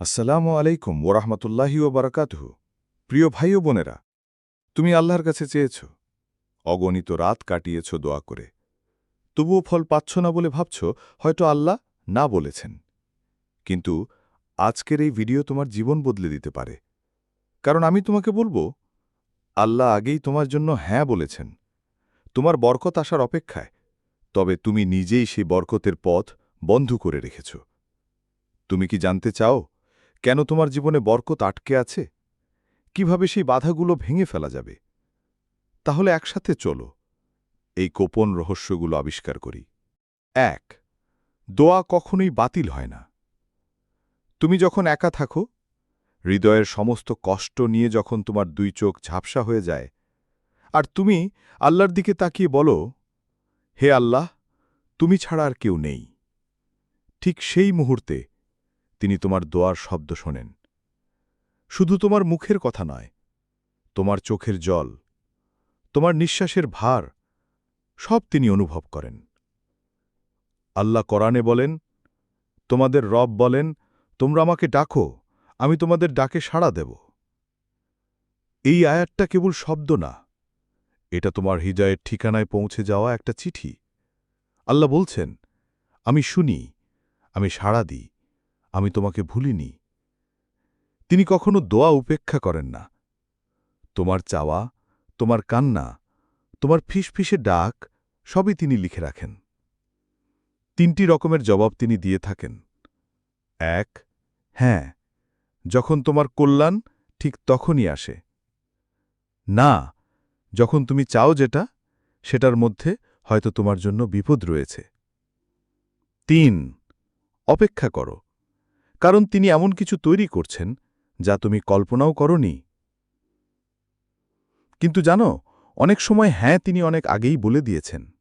আসসালামু আলাইকুম ওরহমতুল্লাহি ও বারাকাতুহ। প্রিয় ভাই ও বোনেরা, তুমি আল্লাহর কাছে চেয়েছ, অগণিত রাত কাটিয়েছ দোয়া করে। তবুও ফল পাচ্ছ না বলে ভাবছ, হয়তো আল্লাহ না বলেছেন। কিন্তু আজকের এই ভিডিও তোমার জীবন বদলে দিতে পারে। কারণ আমি তোমাকে বলব, আল্লাহ আগেই তোমার জন্য হ্যাঁ বলেছেন। তোমার বরকত আসার অপেক্ষায়, তবে তুমি নিজেই সেই বরকতের পথ বন্ধ করে রেখেছ। তুমি কি জানতে চাও কেন তোমার জীবনে বরকত আটকে আছে? কীভাবে সেই বাধাগুলো ভেঙে ফেলা যাবে? তাহলে একসাথে চলো। এই গোপন রহস্যগুলো আবিষ্কার করি। এক, দোয়া কখনোই বাতিল হয় না। তুমি যখন একা থাকো, হৃদয়ের সমস্ত কষ্ট নিয়ে যখন তোমার দুই চোখ ঝাপসা হয়ে যায়, আর তুমি আল্লাহর দিকে তাকিয়ে বলো, হে আল্লাহ, তুমি ছাড়া আর কেউ নেই। ঠিক সেই মুহূর্তে তিনি তোমার দোয়ার শব্দ শোনেন। শুধু তোমার মুখের কথা নয়, তোমার চোখের জল, তোমার নিঃশ্বাসের ভার, সব তিনি অনুভব করেন। আল্লাহ কোরআনে বলেন, তোমাদের রব বলেন, তোমরা আমাকে ডাকো, আমি তোমাদের ডাকে সাড়া দেব। এই আয়াতটা কেবল শব্দ না, এটা তোমার হৃদয়ের ঠিকানায় পৌঁছে যাওয়া একটা চিঠি। আল্লাহ বলছেন, আমি শুনি, আমি সাড়া দিই। আমি তোমাকে ভুলিনি। তিনি কখনো দোয়া উপেক্ষা করেন না। তোমার চাওয়া, তোমার কান্না, তোমার ফিসফিসে ডাক, সবই তিনি লিখে রাখেন। তিনটি রকমের জবাব তিনি দিয়ে থাকেন। এক হ্যাঁ যখন তোমার কল্যাণ ঠিক তখনই আসে। না, যখন তুমি চাও যেটা, সেটার মধ্যে হয়তো তোমার জন্য বিপদ রয়েছে। তিন, অপেক্ষা করো। কারণ তিনি এমন কিছু তৈরি করছেন যা তুমি কল্পনাও করনি। কিন্তু জানো, অনেক সময় হ্যাঁ তিনি অনেক আগেই বলে দিয়েছেন।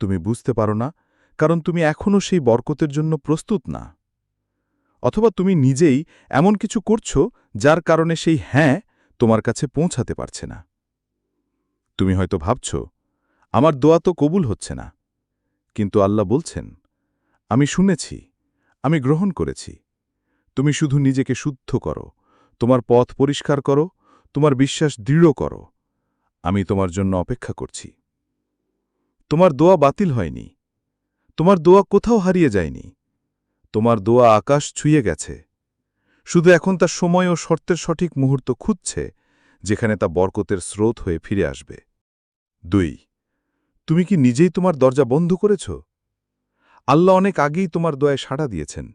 তুমি বুঝতে পারো না, কারণ তুমি এখনও সেই বরকতের জন্য প্রস্তুত না। অথবা তুমি নিজেই এমন কিছু করছ যার কারণে সেই হ্যাঁ তোমার কাছে পৌঁছাতে পারছে না। তুমি হয়তো ভাবছ, আমার দোয়া তো কবুল হচ্ছে না। কিন্তু আল্লাহ বলছেন, আমি শুনেছি। আমি গ্রহণ করেছি। তুমি শুধু নিজেকে শুদ্ধ করো, তোমার পথ পরিষ্কার করো, তোমার বিশ্বাস দৃঢ় করো। আমি তোমার জন্য অপেক্ষা করছি। তোমার দোয়া বাতিল হয়নি। তোমার দোয়া কোথাও হারিয়ে যায়নি। তোমার দোয়া আকাশ ছুঁয়ে গেছে। শুধু এখন তার সময় ও শর্তের সঠিক মুহূর্ত খুঁজছে, যেখানে তা বরকতের স্রোত হয়ে ফিরে আসবে। দুই, তুমি কি নিজেই তোমার দরজা বন্ধ করেছ? আল্লাহ অনেক আগেই তোমার দোয়ায় সাড়া দিয়েছেন।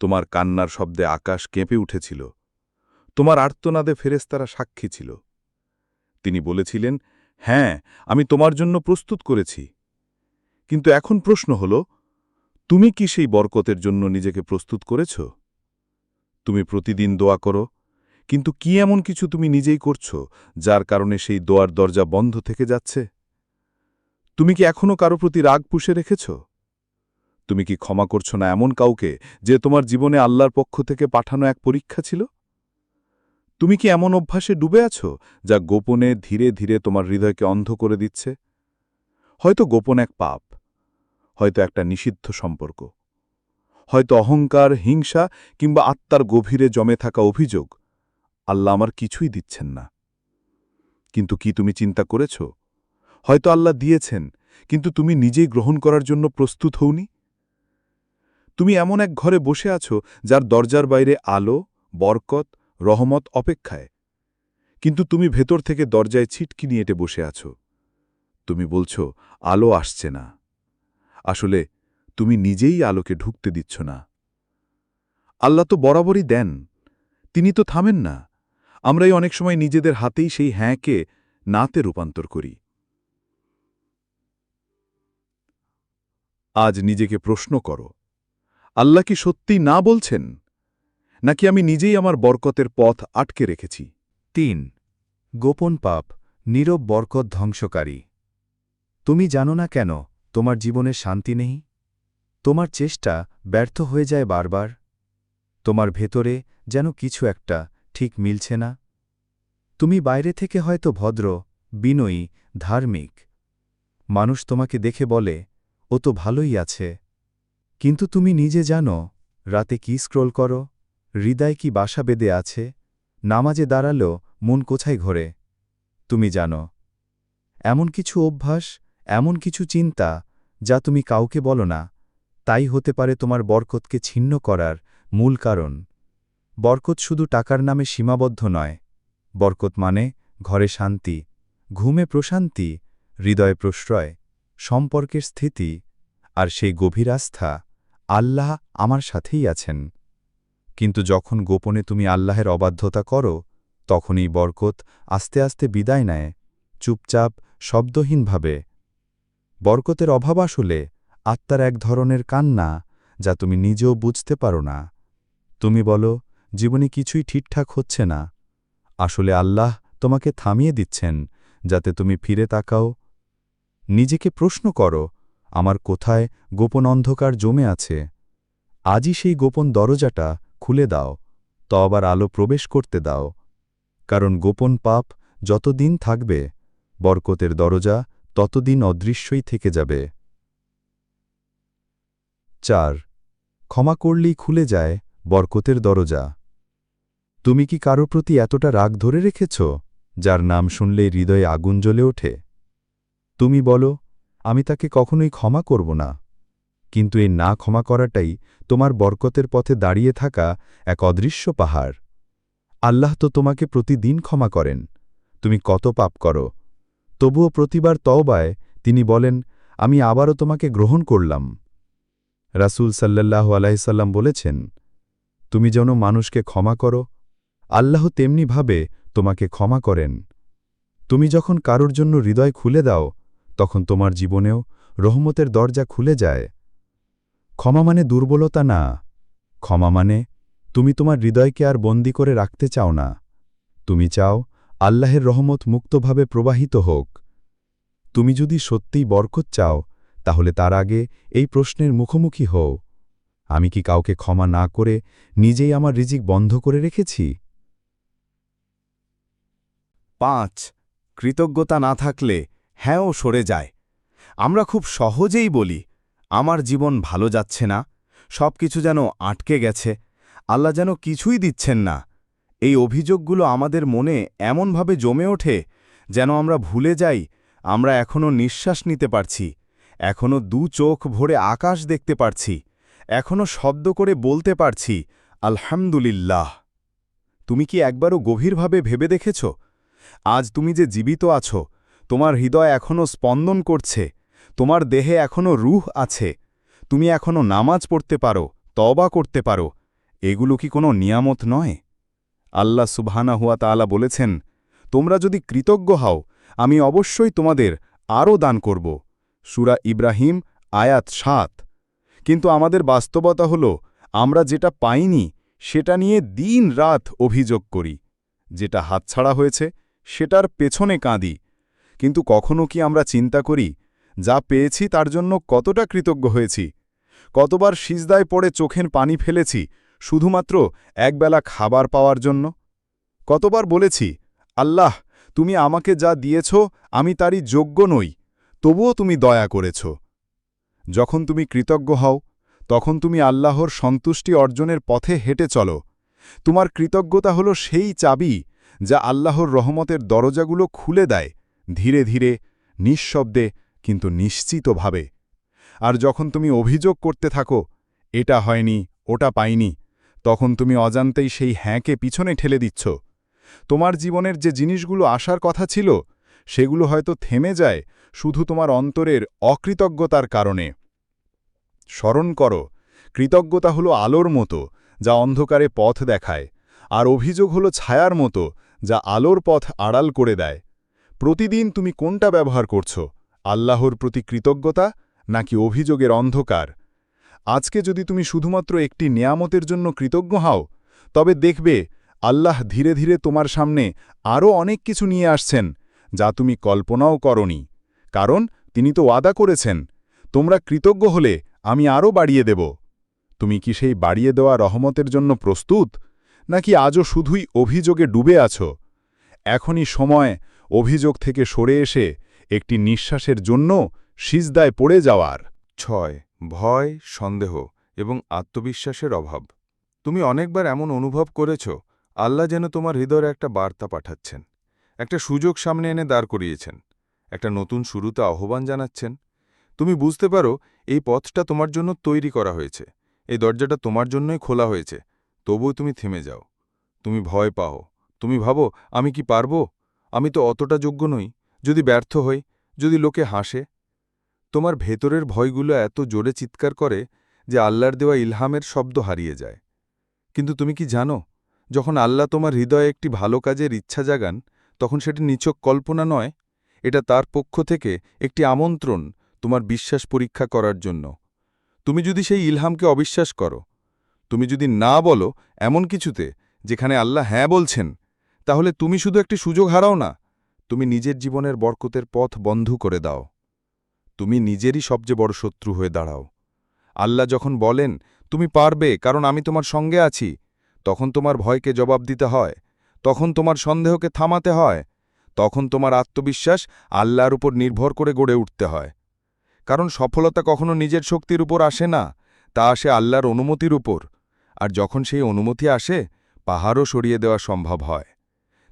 তোমার কান্নার শব্দে আকাশ কেঁপে উঠেছিল। তোমার আর্তনাদে ফেরেস্তারা সাক্ষী ছিল। তিনি বলেছিলেন হ্যাঁ আমি তোমার জন্য প্রস্তুত করেছি। কিন্তু এখন প্রশ্ন হল, তুমি কি সেই বরকতের জন্য নিজেকে প্রস্তুত করেছ? তুমি প্রতিদিন দোয়া করো, কিন্তু কি এমন কিছু তুমি নিজেই করছ, যার কারণে সেই দোয়ার দরজা বন্ধ থেকে যাচ্ছে? তুমি কি এখনও কারও প্রতি রাগ পুষে রেখেছ? তুমি কি ক্ষমা করছ না এমন কাউকে যে তোমার জীবনে আল্লাহর পক্ষ থেকে পাঠানো এক পরীক্ষা ছিল? তুমি কি এমন অভ্যাসে ডুবে আছো যা গোপনে ধীরে ধীরে তোমার হৃদয়কে অন্ধ করে দিচ্ছে? হয়তো গোপন এক পাপ, হয়তো একটা নিষিদ্ধ সম্পর্ক, হয়তো অহংকার, হিংসা কিংবা আত্মার গভীরে জমে থাকা অভিযোগ আল্লাহ আমার কিছুই দিচ্ছেন না। কিন্তু কি তুমি চিন্তা করেছ? হয়তো আল্লাহ দিয়েছেন, কিন্তু তুমি নিজেই গ্রহণ করার জন্য প্রস্তুত হওনি? তুমি এমন এক ঘরে বসে আছো যার দরজার বাইরে আলো, বরকত, রহমত অপেক্ষায়। কিন্তু তুমি ভেতর থেকে দরজায় ছিটকি নিয়ে এটে বসে আছো। তুমি বলছ, আলো আসছে না। আসলে তুমি নিজেই আলোকে ঢুকতে দিচ্ছ না। আল্লাহ তো বরাবরই দেন। তিনি তো থামেন না। আমরাই অনেক সময় নিজেদের হাতেই সেই হ্যাঁকে নাতে রূপান্তর করি। আজ নিজেকে প্রশ্ন করো আল্লাহ কি সত্যিই না বলছেন? নাকি আমি নিজেই আমার বরকতের পথ আটকে রেখেছি? তিন, গোপন পাপ, নীরব বরকত ধ্বংসকারী। তুমি জানো না কেন তোমার জীবনে শান্তি নেই? তোমার চেষ্টা ব্যর্থ হয়ে যায় বারবার? তোমার ভেতরে যেন কিছু একটা ঠিক মিলছে না? তুমি বাইরে থেকে হয়তো ভদ্র, বিনয়ী, ধার্মিক। মানুষ তোমাকে দেখে বলে, ও তো ভালোই আছে। কিন্তু তুমি নিজে জানো, রাতে কি স্ক্রোল করো, হৃদয় কি বাসা বেঁধে আছে, নামাজে দাঁড়াল, মন কোথায় ঘরে। তুমি জানো, এমন কিছু অভ্যাস, এমন কিছু চিন্তা, যা তুমি কাউকে বলো না, তাই হতে পারে তোমার বরকতকে ছিন্ন করার মূল কারণ। বরকত শুধু টাকার নামে সীমাবদ্ধ নয়। বরকত মানে ঘরে শান্তি, ঘুমে প্রশান্তি, হৃদয়ে প্রশ্রয়, সম্পর্কের স্থিতি, আর সেই গভীর আস্থা। আল্লাহ আমার সাথেই আছেন। কিন্তু যখন গোপনে তুমি আল্লাহের অবাধ্যতা করো, তখনই বরকত আস্তে আস্তে বিদায় নেয়, চুপচাপ, শব্দহীনভাবে। বরকতের অভাব আসলে আত্মার এক ধরনের কান্না যা তুমি নিজেও বুঝতে পারো না। তুমি বলো, জীবনে কিছুই ঠিকঠাক হচ্ছে না। আসলে আল্লাহ তোমাকে থামিয়ে দিচ্ছেন, যাতে তুমি ফিরে তাকাও। নিজেকে প্রশ্ন করো আমার কোথায় গোপন অন্ধকার জমে আছে? আজই সেই গোপন দরজাটা খুলে দাও ত আবার আলো প্রবেশ করতে দাও। কারণ গোপন পাপ যতদিন থাকবে, বরকতের দরজা ততদিন অদৃশ্যই থেকে যাবে। চার, ক্ষমা করলেই খুলে যায় বরকতের দরজা। তুমি কি কারও প্রতি এতটা রাগ ধরে রেখেছ, যার নাম শুনলেই হৃদয়ে আগুন জ্বলে ওঠে? তুমি বলো আমি তাকে কখনোই ক্ষমা করব না। কিন্তু এই না ক্ষমা করাটাই তোমার বরকতের পথে দাঁড়িয়ে থাকা এক অদৃশ্য পাহাড়। আল্লাহ তো তোমাকে প্রতিদিন ক্ষমা করেন। তুমি কত পাপ করো। তবুও প্রতিবার তওবায় তিনি বলেন, আমি আবারও তোমাকে গ্রহণ করলাম। রাসূল সাল্লাল্লাহু আলাইসাল্লাম বলেছেন, তুমি যেন মানুষকে ক্ষমা করো, আল্লাহ তেমনিভাবে তোমাকে ক্ষমা করেন। তুমি যখন কারোর জন্য হৃদয় খুলে দাও তখন তোমার জীবনেও রহমতের দরজা খুলে যায়। ক্ষমা মানে দুর্বলতা না। ক্ষমা মানে তুমি তোমার হৃদয়কে আর বন্দি করে রাখতে চাও না। তুমি চাও আল্লাহের রহমত মুক্তভাবে প্রবাহিত হোক। তুমি যদি সত্যিই বরকত চাও, তাহলে তার আগে এই প্রশ্নের মুখোমুখি হও। আমি কি কাউকে ক্ষমা না করে নিজেই আমার রিজিক বন্ধ করে রেখেছি? পাঁচ। কৃতজ্ঞতা না থাকলে হ্যাঁও সরে যায়। আমরা খুব সহজেই বলি, আমার জীবন ভালো যাচ্ছে না সব কিছু যেন আটকে গেছে, আল্লাহ যেন কিছুই দিচ্ছেন না। এই অভিযোগগুলো আমাদের মনে এমনভাবে জমে ওঠে, যেন আমরা ভুলে যাই, আমরা এখনও নিঃশ্বাস নিতে পারছি এখনও দু চোখ ভরে আকাশ দেখতে পারছি এখনও শব্দ করে বলতে পারছি, আলহামদুলিল্লাহ। তুমি কি একবারও গভীরভাবে ভেবে দেখেছ? আজ তুমি যে জীবিত আছো তোমার হৃদয় এখনও স্পন্দন করছে, তোমার দেহে এখনও রুহ আছে, তুমি এখনও নামাজ পড়তে পারো তবা করতে পারো, এগুলো কি কোনো নিয়ামত নয়? আল্লাহ সুবহানা হুয়া তাআলা বলেছেন, তোমরা যদি কৃতজ্ঞ হও, আমি অবশ্যই তোমাদের আরও দান করব। সুরা ইব্রাহিম, আয়াত সাত। কিন্তু আমাদের বাস্তবতা হল, আমরা যেটা পাইনি, সেটা নিয়ে দিন রাত অভিযোগ করি। যেটা হাতছাড়া হয়েছে, সেটার পেছনে কাঁদি। কিন্তু কখনো কি আমরা চিন্তা করি, যা পেয়েছি তার জন্য কতটা কৃতজ্ঞ হয়েছি? কতবার সিজদায় পড়ে চোখের পানি ফেলেছি, শুধুমাত্র একবেলা খাবার পাওয়ার জন্য? কতবার বলেছি, আল্লাহ, তুমি আমাকে যা দিয়েছ, আমি তারই যোগ্য নই, তবুও তুমি দয়া করেছ। যখন তুমি কৃতজ্ঞ হও, তখন তুমি আল্লাহর সন্তুষ্টি অর্জনের পথে হেঁটে চলো। তোমার কৃতজ্ঞতা হল সেই চাবি যা আল্লাহর রহমতের দরজাগুলো খুলে দেয় ধীরে ধীরে, নিঃশব্দে, কিন্তু নিশ্চিতভাবে। আর যখন তুমি অভিযোগ করতে থাকো, এটা হয়নি, ওটা পাইনি, তখন তুমি অজান্তেই সেই হ্যাঁকে পিছনে ঠেলে দিচ্ছ। তোমার জীবনের যে জিনিসগুলো আসার কথা ছিল, সেগুলো হয়তো থেমে যায় শুধু তোমার অন্তরের অকৃতজ্ঞতার কারণে। স্মরণ করো, কৃতজ্ঞতা হলো আলোর মতো, যা অন্ধকারে পথ দেখায়, আর অভিযোগ হলো ছায়ার মতো, যা আলোর পথ আড়াল করে দেয়। প্রতিদিন তুমি কোনটা ব্যবহার করছ? আল্লাহর প্রতি কৃতজ্ঞতা নাকি অভিযোগের অন্ধকার? আজকে যদি তুমি শুধুমাত্র একটি নিয়ামতের জন্য কৃতজ্ঞ হও, তবে দেখবে আল্লাহ ধীরে ধীরে তোমার সামনে আরও অনেক কিছু নিয়ে আসছেন, যা তুমি কল্পনাও করনি। কারণ তিনি তো ওয়াদা করেছেন, তোমরা কৃতজ্ঞ হলে আমি আরও বাড়িয়ে দেব। তুমি কি সেই বাড়িয়ে দেওয়া রহমতের জন্য প্রস্তুত, নাকি আজও শুধুই অভিযোগে ডুবে আছো? এখনই সময় অভিযোগ থেকে সরে এসে একটি নিঃশ্বাসের জন্য সিজদায় পড়ে যাওয়ার। ছয়, ভয়, সন্দেহ এবং আত্মবিশ্বাসের অভাব। তুমি অনেকবার এমন অনুভব করেছ, আল্লাহ যেন তোমার হৃদয়ে একটা বার্তা পাঠাচ্ছেন। একটা সুযোগ সামনে এনে দাঁড় করিয়েছেন। একটা নতুন শুরুতে আহ্বান জানাচ্ছেন। তুমি বুঝতে পারো, এই পথটা তোমার জন্য তৈরি করা হয়েছে। এই দরজাটা তোমার জন্যই খোলা হয়েছে। তবুও তুমি থেমে যাও। তুমি ভয় পাও। তুমি ভাবো, আমি কি পারব? আমি তো অতটা যোগ্য নই, যদি ব্যর্থ হই, যদি লোকে হাসে। তোমার ভেতরের ভয়গুলো এত জোরে চিৎকার করে যে আল্লাহর দেওয়া ইলহামের শব্দ হারিয়ে যায়। কিন্তু তুমি কি জানো, যখন আল্লাহ তোমার হৃদয়ে একটি ভালো কাজের ইচ্ছা জাগান, তখন সেটি নিছক কল্পনা নয়, এটা তার পক্ষ থেকে একটি আমন্ত্রণ তোমার বিশ্বাস পরীক্ষা করার জন্য। তুমি যদি সেই ইলহামকে অবিশ্বাস করো, তুমি যদি না বলো এমন কিছুতে যেখানে আল্লাহ হ্যাঁ বলছেন তাহলে তুমি শুধু একটি সুযোগ হারাও না, তুমি নিজের জীবনের বরকতের পথ বন্ধ করে দাও। তুমি নিজেরই সবচেয়ে বড় শত্রু হয়ে দাঁড়াও। আল্লাহ যখন বলেন, তুমি পারবে, কারণ আমি তোমার সঙ্গে আছি তখন তোমার ভয়কে জবাব দিতে হয়, তখন তোমার সন্দেহকে থামাতে হয়, তখন তোমার আত্মবিশ্বাস আল্লাহর উপর নির্ভর করে গড়ে উঠতে হয়। কারণ সফলতা কখনো নিজের শক্তির উপর আসে না, তা আসে আল্লাহর অনুমতির উপর। আর যখন সেই অনুমতি আসে, পাহাড়ও সরিয়ে দেওয়া সম্ভব হয়।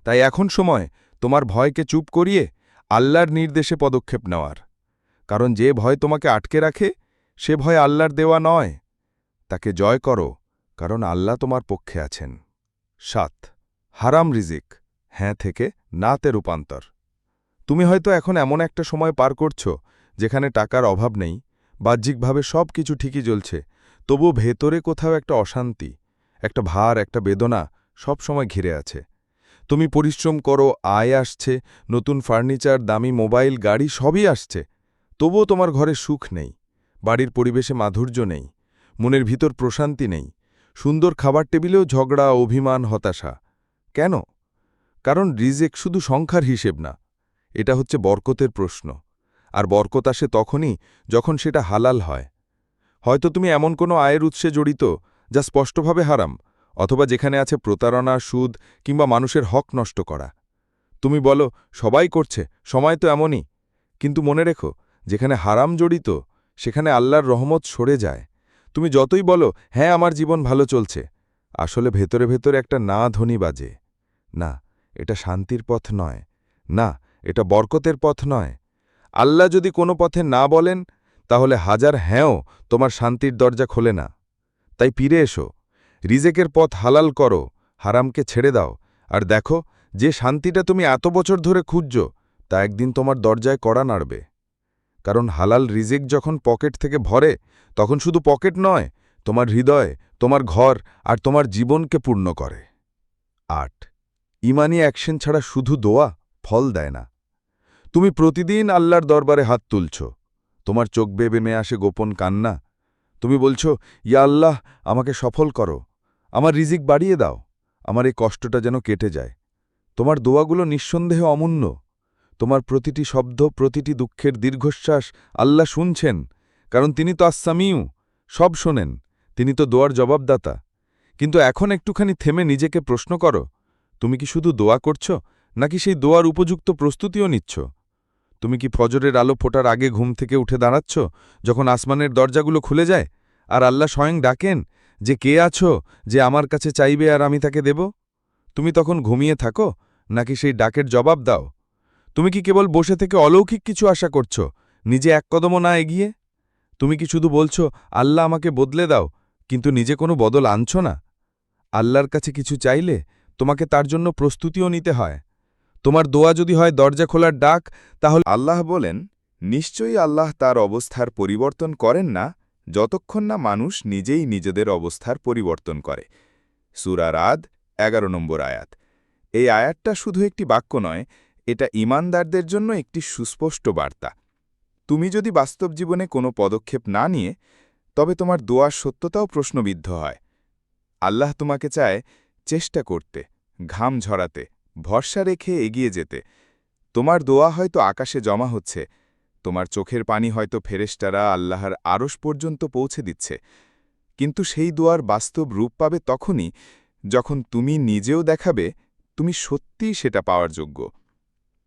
তাই এখন সময় তোমার ভয়কে চুপ করিয়ে আল্লাহর নির্দেশে পদক্ষেপ নেওয়ার। কারণ যে ভয় তোমাকে আটকে রাখে, সে ভয় আল্লাহর দেওয়া নয়। তাকে জয় করো, কারণ আল্লাহ তোমার পক্ষে আছেন। সাত, হারাম রিজিক হ্যাঁ থেকে নাতে রূপান্তর। তুমি হয়তো এখন এমন একটা সময় পার করছ, যেখানে টাকার অভাব নেই, বাহ্যিকভাবে সব কিছু ঠিকই চলছে তবু ভেতরে কোথাও একটা অশান্তি, একটা ভার, একটা বেদনা সব সময় ঘিরে আছে। তুমি পরিশ্রম করো, আয় আসছে, নতুন ফার্নিচার, দামি মোবাইল, গাড়ি সবই আসছে। তবুও তোমার ঘরে সুখ নেই, বাড়ির পরিবেশে মাধুর্য নেই, মনের ভিতর প্রশান্তি নেই, সুন্দর খাবার টেবিলেও ঝগড়া, অভিমান, হতাশা। কেন? কারণ রিজেক শুধু সংখ্যার হিসেব না, এটা হচ্ছে বরকতের প্রশ্ন। আর বরকত আসে তখনই যখন সেটা হালাল হয়। হয়তো তুমি এমন কোনো আয়ের উৎসে জড়িত, যা স্পষ্টভাবে হারাম অথবা যেখানে আছে প্রতারণা, সুদ কিংবা মানুষের হক নষ্ট করা। তুমি বলো, সবাই করছে, সময় তো এমনই। কিন্তু মনে রেখো, যেখানে হারাম জড়িত, সেখানে আল্লাহর রহমত সরে যায়। তুমি যতই বলো হ্যাঁ আমার জীবন ভালো চলছে। আসলে ভেতরে ভেতরে একটা না ধ্বনি বাজে। না, এটা শান্তির পথ নয়। না, এটা বরকতের পথ নয়। আল্লাহ যদি কোনো পথে না বলেন, তাহলে হাজার হ্যাঁও তোমার শান্তির দরজা খোলে না। তাই ফিরে এসো। রিজেকের পথ হালাল করো, হারামকে ছেড়ে দাও। আর দেখো, যে শান্তিটা তুমি এত বছর ধরে খুঁজছ, তা একদিন তোমার দরজায় কড়া নাড়বে। কারণ হালাল রিজেক যখন পকেট থেকে ভরে, তখন শুধু পকেট নয়, তোমার হৃদয়, তোমার ঘর আর তোমার জীবনকে পূর্ণ করে। আট, ইমানি অ্যাকশন ছাড়া শুধু দোয়া ফল দেয় না। তুমি প্রতিদিন আল্লাহর দরবারে হাত তুলছ। তোমার চোখ বেবে মেয়ে আসে গোপন কান্না। তুমি বলছ, ইয়া আল্লাহ, আমাকে সফল করো। আমার রিজিক বাড়িয়ে দাও, আমার এই কষ্টটা যেন কেটে যায়। তোমার দোয়াগুলো নিঃসন্দেহে অমূল্য। তোমার প্রতিটি শব্দ, প্রতিটি দুঃখের দীর্ঘশ্বাস আল্লাহ শুনছেন, কারণ তিনি তো আসামিউ সব শোনেন, তিনি তো দোয়ার জবাবদাতা। কিন্তু এখন একটুখানি থেমে নিজেকে প্রশ্ন করো, তুমি কি শুধু দোয়া করছ, নাকি সেই দোয়ার উপযুক্ত প্রস্তুতিও নিচ্ছ? তুমি কি ফজরের আলো ফোটার আগে ঘুম থেকে উঠে দাঁড়াচ্ছ, যখন আসমানের দরজাগুলো খুলে যায়, আর আল্লাহ স্বয়ং ডাকেন যে কে আছো, যে আমার কাছে চাইবে আর আমি তাকে দেব? তুমি তখন ঘুমিয়ে থাকো, নাকি সেই ডাকের জবাব দাও? তুমি কি কেবল বসে থেকে অলৌকিক কিছু আশা করছ, নিজে এক কদমও না এগিয়ে? তুমি কি শুধু বলছো, আল্লাহ আমাকে বদলে দাও, কিন্তু নিজে কোনো বদল আনছ না? আল্লাহর কাছে কিছু চাইলে তোমাকে তার জন্য প্রস্তুতিও নিতে হয়। তোমার দোয়া যদি হয় দরজা খোলার ডাক, তাহলে আল্লাহ বলেন, নিশ্চয়ই আল্লাহ তার অবস্থার পরিবর্তন করেন না যতক্ষণ না মানুষ নিজেই নিজেদের অবস্থার পরিবর্তন করে। সুরার আদ এগারো নম্বর আয়াত। এই আয়াতটা শুধু একটি বাক্য নয়, এটা ইমানদারদের জন্য একটি সুস্পষ্ট বার্তা। তুমি যদি বাস্তব জীবনে কোনো পদক্ষেপ না নিয়ে, তবে তোমার দোয়ার সত্যতাও প্রশ্নবিদ্ধ হয়। আল্লাহ তোমাকে চায় চেষ্টা করতে, ঘাম ঝরাতে, ভরসা রেখে এগিয়ে যেতে। তোমার দোয়া হয়তো আকাশে জমা হচ্ছে তোমার চোখের পানি হয়তো ফেরেস্টারা আল্লাহর আরশ পর্যন্ত পৌঁছে দিচ্ছে। কিন্তু সেই দোয়ার বাস্তব রূপ পাবে তখনই যখন তুমি নিজেও দেখাবে তুমি সত্যিই সেটা পাওয়ার যোগ্য।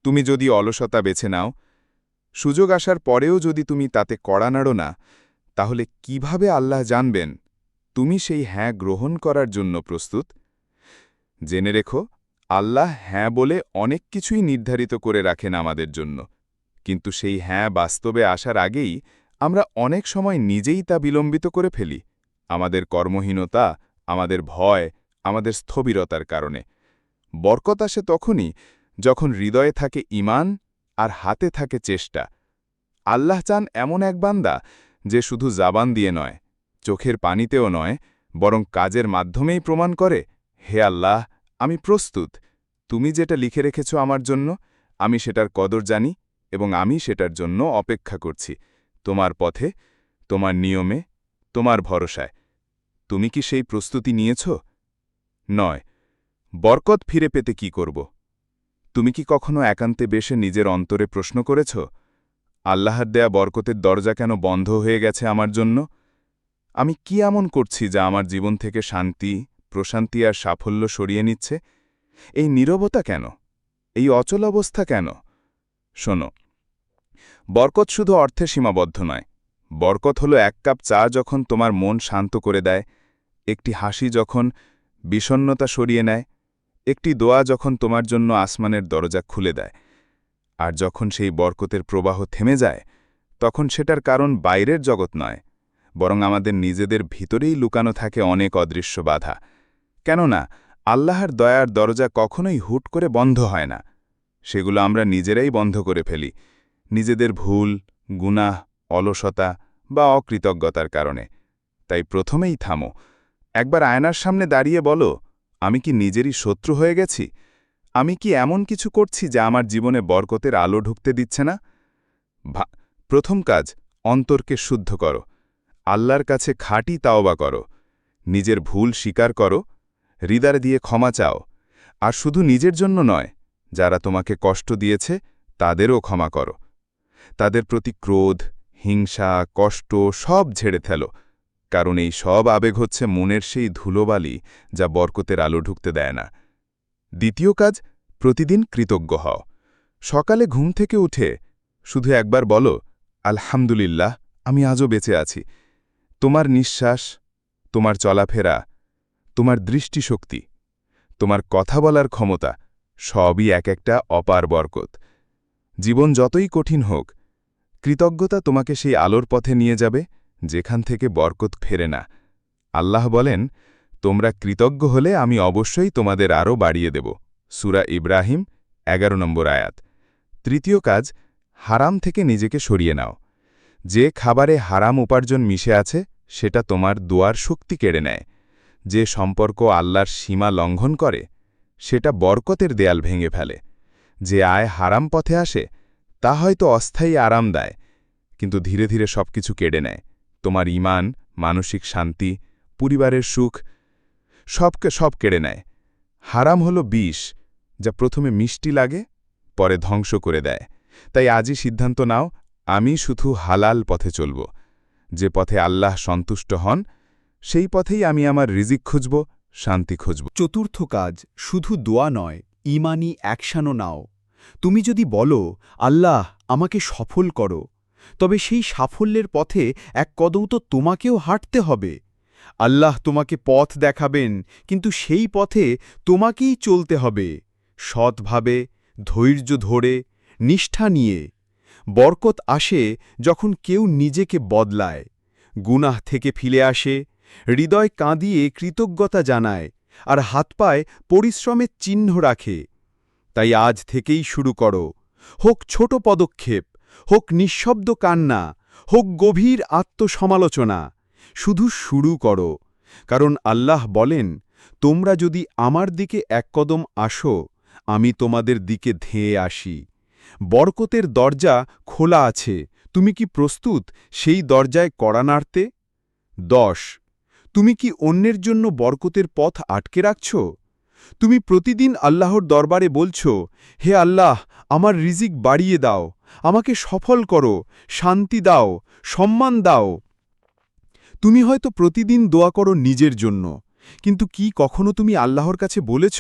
তুমি যদি অলসতা বেছে নাও, সুযোগ আসার পরেও যদি তুমি তাতে কড়া নাড়ো না, তাহলে কীভাবে আল্লাহ জানবেন তুমি সেই হ্যাঁ গ্রহণ করার জন্য প্রস্তুত? জেনে রেখো, আল্লাহ হ্যাঁ বলে অনেক কিছুই নির্ধারিত করে রাখেন আমাদের জন্য। কিন্তু সেই হ্যাঁ বাস্তবে আসার আগেই আমরা অনেক সময় নিজেই তা বিলম্বিত করে ফেলি। আমাদের কর্মহীনতা, আমাদের ভয়, আমাদের স্থবিরতার কারণে। বরকত আসে তখনই যখন হৃদয়ে থাকে ইমান আর হাতে থাকে চেষ্টা। আল্লাহ চান এমন এক বান্দা যে শুধু জাবান দিয়ে নয়, চোখের পানিতেও নয়, বরং কাজের মাধ্যমেই প্রমাণ করে, হে আল্লাহ, আমি প্রস্তুত। তুমি যেটা লিখে রেখেছ আমার জন্য, আমি সেটার কদর জানি এবং আমি সেটার জন্য অপেক্ষা করছি। তোমার পথে, তোমার নিয়মে, তোমার ভরসায়। তুমি কি সেই প্রস্তুতি নিয়েছ? নয়। বরকত ফিরে পেতে কি করব? তুমি কি কখনো একান্তে বেশে নিজের অন্তরে প্রশ্ন করেছ? আল্লাহর দেয়া বরকতের দরজা কেন বন্ধ হয়ে গেছে আমার জন্য? আমি কি এমন করছি যা আমার জীবন থেকে শান্তি, প্রশান্তি আর সাফল্য সরিয়ে নিচ্ছে? এই নীরবতা কেন? এই অচল অবস্থা কেন? শোনো বরকত শুধু অর্থে সীমাবদ্ধ নয়। বরকত হলো এক কাপ চা যখন তোমার মন শান্ত করে দেয়, একটি হাসি যখন বিষণ্নতা সরিয়ে নেয়, একটি দোয়া যখন তোমার জন্য আসমানের দরজা খুলে দেয়। আর যখন সেই বরকতের প্রবাহ থেমে যায়, তখন সেটার কারণ বাইরের জগৎ নয়, বরং আমাদের নিজেদের ভিতরেই লুকানো থাকে অনেক অদৃশ্য বাধা। কেননা, আল্লাহর দয়ার দরজা কখনোই হুট করে বন্ধ হয় না, সেগুলো আমরা নিজেরাই বন্ধ করে ফেলি। নিজেদের ভুল, গুনাহ, অলসতা বা অকৃতজ্ঞতার কারণে। তাই প্রথমেই থামো। একবার আয়নার সামনে দাঁড়িয়ে বলো, আমি কি নিজেরই শত্রু হয়ে গেছি? আমি কি এমন কিছু করছি যা আমার জীবনে বরকতের আলো ঢুকতে দিচ্ছে না? প্রথম কাজ, অন্তরকে শুদ্ধ করো। আল্লাহর কাছে খাঁটি তাওবা করো। নিজের ভুল স্বীকার করো। হৃদয় দিয়ে ক্ষমা চাও। আর শুধু নিজের জন্য নয়, যারা তোমাকে কষ্ট দিয়েছে, তাদেরও ক্ষমা করো। তাদের প্রতি ক্রোধ, হিংসা, কষ্ট সব ঝেড়ে ফেলো। কারণ এই সব আবেগ হচ্ছে মনের সেই ধুলোবালি যা বরকতের আলো ঢুকতে দেয় না। দ্বিতীয় কাজ, প্রতিদিন কৃতজ্ঞ হও। সকালে ঘুম থেকে উঠে শুধু একবার বলো, আলহামদুলিল্লাহ, আমি আজও বেঁচে আছি। তোমার নিঃশ্বাস, তোমার চলাফেরা, তোমার দৃষ্টিশক্তি, তোমার কথা বলার ক্ষমতা, সবই এক একটা অপার বরকত। জীবন যতই কঠিন হোক, কৃতজ্ঞতা তোমাকে সেই আলোর পথে নিয়ে যাবে, যেখান থেকে বরকত ফেরে না। আল্লাহ বলেন, তোমরা কৃতজ্ঞ হলে আমি অবশ্যই তোমাদের আরও বাড়িয়ে দেব। সুরা ইব্রাহিম, এগারো নম্বর আয়াত। তৃতীয় কাজ, হারাম থেকে নিজেকে সরিয়ে নাও। যে খাবারে হারাম উপার্জন মিশে আছে, সেটা তোমার দোয়ার শক্তি কেড়ে নেয়। যে সম্পর্ক আল্লাহর সীমা লঙ্ঘন করে, সেটা বরকতের দেয়াল ভেঙে ফেলে। যে আয় হারাম পথে আসে, তা হয়তো অস্থায়ী আরাম দেয়, কিন্তু ধীরে ধীরে সবকিছু কেড়ে নেয়। তোমার ইমান মানসিক শান্তি, পরিবারের সুখ, সবকে সব কেড়ে নেয়। হারাম হল বিষ, যা প্রথমে মিষ্টি লাগে, পরে ধ্বংস করে দেয়। তাই আজই সিদ্ধান্ত নাও, আমি শুধু হালাল পথে চলব। যে পথে আল্লাহ সন্তুষ্ট হন, সেই পথেই আমি আমার রিজিক খুঁজব, শান্তি খুঁজব। চতুর্থ কাজ, শুধু দোয়া নয় ইমানি অ্যাকশানও নাও। তুমি যদি বলো, আল্লাহ, আমাকে সফল করো, তবে সেই সাফল্যের পথে এক কদম তো তোমাকেও হাঁটতে হবে। আল্লাহ তোমাকে পথ দেখাবেন, কিন্তু সেই পথে তোমাকেই চলতে হবে। সৎভাবে, ধৈর্য ধরে, নিষ্ঠা নিয়ে। বরকত আসে যখন কেউ নিজেকে বদলায়। গুনাহ থেকে ফিরে আসে, হৃদয় কাঁদিয়ে কৃতজ্ঞতা জানায়, আর হাত পায় পরিশ্রমের চিহ্ন রাখে। তাই আজ থেকেই শুরু করো। হোক ছোট পদক্ষেপ, হোক নিঃশব্দ কান্না, হোক গভীর আত্মসমালোচনা, শুধু শুরু করো। কারণ আল্লাহ বলেন, তোমরা যদি আমার দিকে এক কদম আসো, আমি তোমাদের দিকে ধেয়ে আসি। বরকতের দরজা খোলা আছে, তুমি কি প্রস্তুত সেই দরজায় কড়া নাড়তে দশ, তুমি কি অন্যের জন্য বরকতের পথ আটকে রাখছ? তুমি প্রতিদিন আল্লাহর দরবারে বলছ, হে আল্লাহ, আমার রিজিক বাড়িয়ে দাও, আমাকে সফল করো, শান্তি দাও, সম্মান দাও। তুমি হয়তো প্রতিদিন দোয়া করো নিজের জন্য, কিন্তু কি কখনো তুমি আল্লাহর কাছে বলেছ,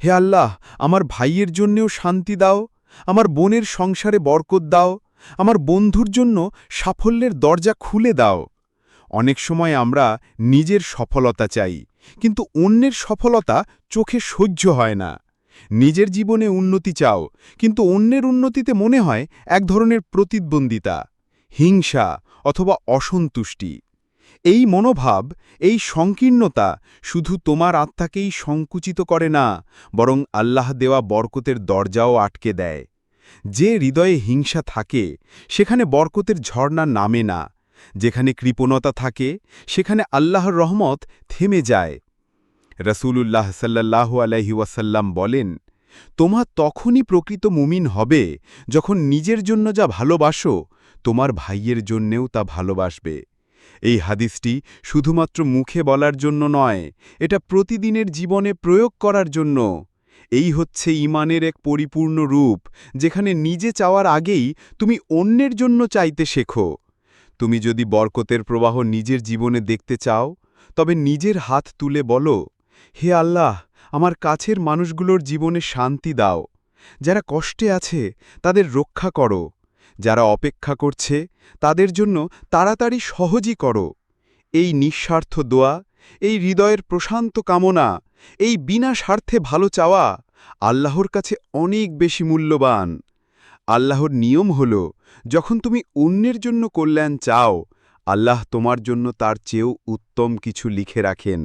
হে আল্লাহ, আমার ভাইয়ের জন্যেও শান্তি দাও, আমার বোনের সংসারে বরকত দাও, আমার বন্ধুর জন্য সাফল্যের দরজা খুলে দাও অনেক সময় আমরা নিজের সফলতা চাই কিন্তু অন্যের সফলতা চোখে সহ্য হয় না। নিজের জীবনে উন্নতি চাও, কিন্তু অন্যের উন্নতিতে মনে হয় এক ধরনের প্রতিদ্বন্দ্বিতা, হিংসা অথবা অসন্তুষ্টি। এই মনোভাব, এই সংকীর্ণতা শুধু তোমার আত্মাকেই সংকুচিত করে না, বরং আল্লাহ দেওয়া বরকতের দরজাও আটকে দেয়। যে হৃদয়ে হিংসা থাকে, সেখানে বরকতের ঝর্ণা নামে না যেখানে কৃপণতা থাকে, সেখানে আল্লাহর রহমত থেমে যায়। রসুলুল্লাহ সাল্লাহ আলহি ওয়াসাল্লাম বলেন, তোমার তখনই প্রকৃত মুমিন হবে যখন নিজের জন্য যা ভালোবাসো, তোমার ভাইয়ের জন্যেও তা ভালোবাসবে। এই হাদিসটি শুধুমাত্র মুখে বলার জন্য নয়, এটা প্রতিদিনের জীবনে প্রয়োগ করার জন্য। এই হচ্ছে ইমানের এক পরিপূর্ণ রূপ, যেখানে নিজে চাওয়ার আগেই তুমি অন্যের জন্য চাইতে শেখো। তুমি যদি বরকতের প্রবাহ নিজের জীবনে দেখতে চাও, তবে নিজের হাত তুলে বলো, হে আল্লাহ, আমার কাছের মানুষগুলোর জীবনে শান্তি দাও। যারা কষ্টে আছে, তাদের রক্ষা করো। যারা অপেক্ষা করছে, তাদের জন্য তাড়াতাড়ি সহজই করো। এই নিঃস্বার্থ দোয়া, এই হৃদয়ের প্রশান্ত কামনা, এই বিনা স্বার্থে ভালো চাওয়া আল্লাহর কাছে অনেক বেশি মূল্যবান। আল্লাহর নিয়ম হল, যখন তুমি অন্যের জন্য কল্যাণ চাও, আল্লাহ তোমার জন্য তার চেয়েও উত্তম কিছু লিখে রাখেন।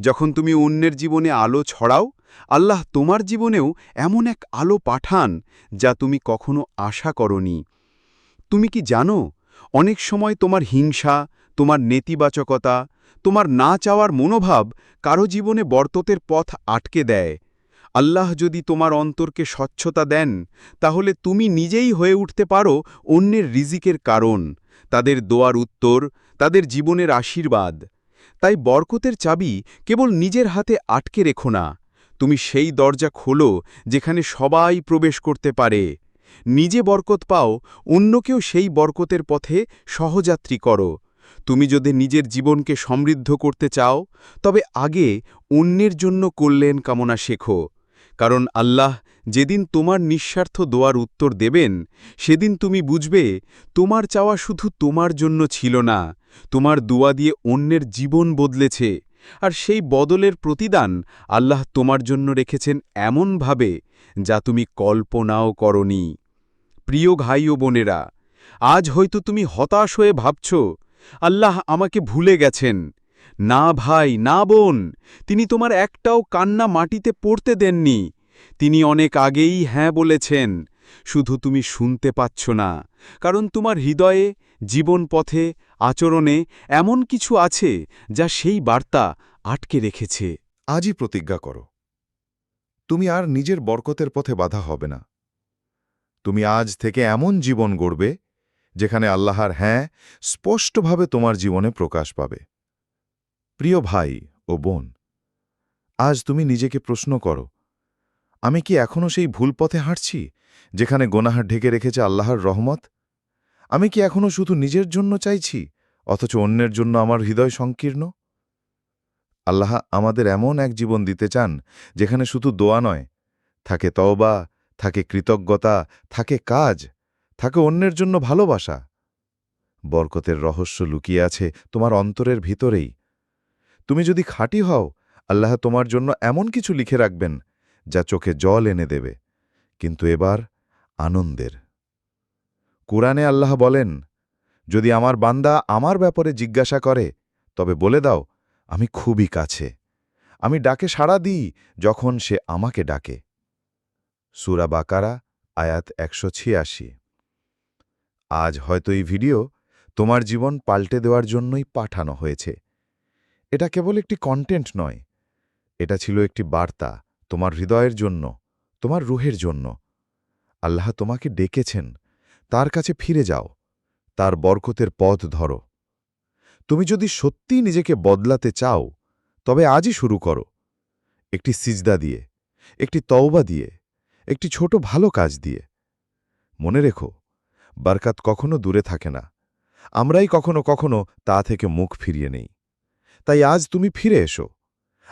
যখন তুমি অন্যের জীবনে আলো ছড়াও, আল্লাহ তোমার জীবনেও এমন এক আলো পাঠান, যা তুমি কখনো আশা করনি। তুমি কি জানো, অনেক সময় তোমার হিংসা, তোমার নেতিবাচকতা, তোমার না চাওয়ার মনোভাব কারও জীবনে বর্ততের পথ আটকে দেয়। আল্লাহ যদি তোমার অন্তরকে স্বচ্ছতা দেন, তাহলে তুমি নিজেই হয়ে উঠতে পারো অন্যের রিজিকের কারণ, তাদের দোয়ার উত্তর, তাদের জীবনের আশীর্বাদ। তাই বরকতের চাবি কেবল নিজের হাতে আটকে রেখো না। তুমি সেই দরজা খোলো যেখানে সবাই প্রবেশ করতে পারে। নিজে বরকত পাও, অন্যকেও সেই বরকতের পথে সহযাত্রী করো। তুমি যদি নিজের জীবনকে সমৃদ্ধ করতে চাও, তবে আগে অন্যের জন্য কল্যাণ কামনা শেখো। কারণ আল্লাহ যেদিন তোমার নিঃস্বার্থ দোয়ার উত্তর দেবেন, সেদিন তুমি বুঝবে, তোমার চাওয়া শুধু তোমার জন্য ছিল না, তোমার দোয়া দিয়ে অন্যের জীবন বদলেছে, আর সেই বদলের প্রতিদান আল্লাহ তোমার জন্য রেখেছেন এমনভাবে যা তুমি কল্পনাও করনি। প্রিয় ভাই ও বোনেরা, আজ হয়তো তুমি হতাশ হয়ে ভাবছ, আল্লাহ আমাকে ভুলে গেছেন না ভাই, না বোন, তিনি তোমার একটাও কান্না মাটিতে পড়তে দেননি। তিনি অনেক আগেই হ্যাঁ বলেছেন, শুধু তুমি শুনতে পাচ্ছ না, কারণ তোমার হৃদয়ে, জীবন পথে, আচরণে এমন কিছু আছে যা সেই বার্তা আটকে রেখেছে। আজই প্রতিজ্ঞা করো। তুমি আর নিজের বরকতের পথে বাধা হবে না। তুমি আজ থেকে এমন জীবন গড়বে, যেখানে আল্লাহর হ্যাঁ স্পষ্টভাবে তোমার জীবনে প্রকাশ পাবে। প্রিয় ভাই ও বোন, আজ তুমি নিজেকে প্রশ্ন করো, আমি কি এখনও সেই ভুল পথে হাঁটছি, যেখানে গোনাহার ঢেকে রেখেছে আল্লাহর রহমত? আমি কি এখনও শুধু নিজের জন্য চাইছি, অথচ অন্যের জন্য আমার হৃদয় সংকীর্ণ? আল্লাহ আমাদের এমন এক জীবন দিতে চান, যেখানে শুধু দোয়া নয়, থাকে তওবা, থাকে কৃতজ্ঞতা, থাকে কাজ, থাকে অন্যের জন্য ভালোবাসা। বরকতের রহস্য লুকিয়ে আছে তোমার অন্তরের ভিতরেই তুমি যদি খাঁটি হও, আল্লাহ তোমার জন্য এমন কিছু লিখে রাখবেন, যা চোখে জল এনে দেবে। কিন্তু এবার আনন্দের। কোরআনে আল্লাহ বলেন, যদি আমার বান্দা আমার ব্যাপারে জিজ্ঞাসা করে, তবে বলে দাও, আমি খুবই কাছে। আমি ডাকে সাড়া দিই যখন সে আমাকে ডাকে। সুরা বাকারা, আয়াত একশো ছিয়াশি। আজ হয়তো এই ভিডিও তোমার জীবন পাল্টে দেওয়ার জন্যই পাঠানো হয়েছে। এটা কেবল একটি কন্টেন্ট নয়। এটা ছিল একটি বার্তা, তোমার হৃদয়ের জন্য, তোমার রুহের জন্য। আল্লাহ তোমাকে ডেকেছেন, তার কাছে ফিরে যাও, তার বরকতের পথ ধরো। তুমি যদি সত্যিই নিজেকে বদলাতে চাও, তবে আজই শুরু করো। একটি সিজদা দিয়ে, একটি তওবা দিয়ে, একটি ছোট ভালো কাজ দিয়ে। মনে রেখো, বারকাত কখনো দূরে থাকে না। আমরাই কখনো কখনো তা থেকে মুখ ফিরিয়ে নেই। তাই আজ তুমি ফিরে এসো।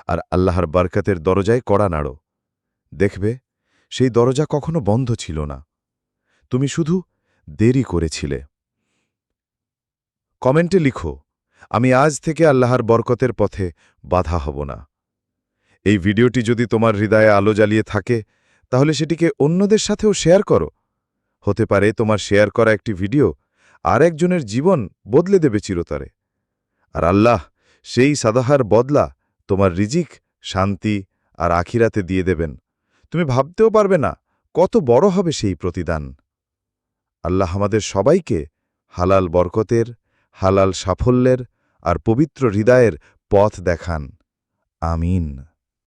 আর আল্লাহর বারকাতের দরজায় কড়া নাড়ো। দেখবে, সেই দরজা কখনো বন্ধ ছিল না। তুমি শুধু দেরি করেছিলে। কমেন্টে লিখো, আমি আজ থেকে আল্লাহর বরকতের পথে বাধা হব না। এই ভিডিওটি যদি তোমার হৃদয়ে আলো জ্বালিয়ে থাকে, তাহলে সেটিকে অন্যদের সাথেও শেয়ার করো। হতে পারে তোমার শেয়ার করা একটি ভিডিও আর একজনের জীবন বদলে দেবে চিরতরে। আর আল্লাহ সেই সাদাহার বদলা তোমার রিজিক, শান্তি আর আখিরাতে দিয়ে দেবেন। তুমি ভাবতেও পারবে না কত বড় হবে সেই প্রতিদান। আল্লাহ আমাদের সবাইকে হালাল বরকতের, হালাল সাফল্যের আর পবিত্র হৃদয়ের পথ দেখান। আমিন।